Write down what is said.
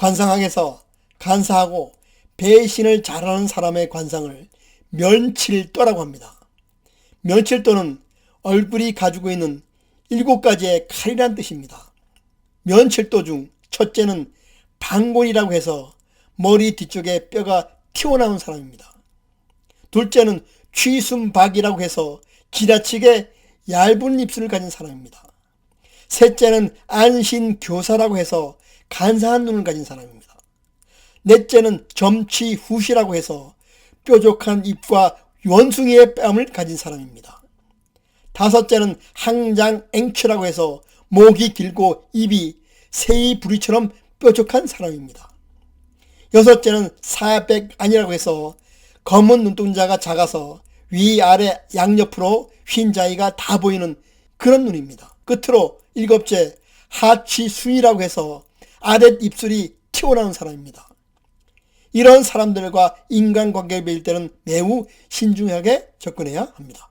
관상학에서 간사하고 배신을 잘하는 사람의 관상을 면칠도라고 합니다. 면칠도는 얼굴이 가지고 있는 일곱 가지의 칼이란 뜻입니다. 면칠도 중 첫째는 방골이라고 해서 머리 뒤쪽에 뼈가 튀어나온 사람입니다. 둘째는 취순박이라고 해서 지나치게 얇은 입술을 가진 사람입니다. 셋째는 안신교사라고 해서 간사한 눈을 가진 사람입니다. 넷째는 점치 후시라고 해서 뾰족한 입과 원숭이의 뺨을 가진 사람입니다. 다섯째는 항장앵추라고 해서 목이 길고 입이 새이 부리처럼 뾰족한 사람입니다. 여섯째는 사백 안이라고 해서 검은 눈동자가 작아서 위아래 양옆으로 흰자위가 다 보이는 그런 눈입니다. 끝으로 일곱째 하치순이라고 해서 아랫 입술이 튀어나온 사람입니다. 이런 사람들과 인간관계를 맺을 때는 매우 신중하게 접근해야 합니다.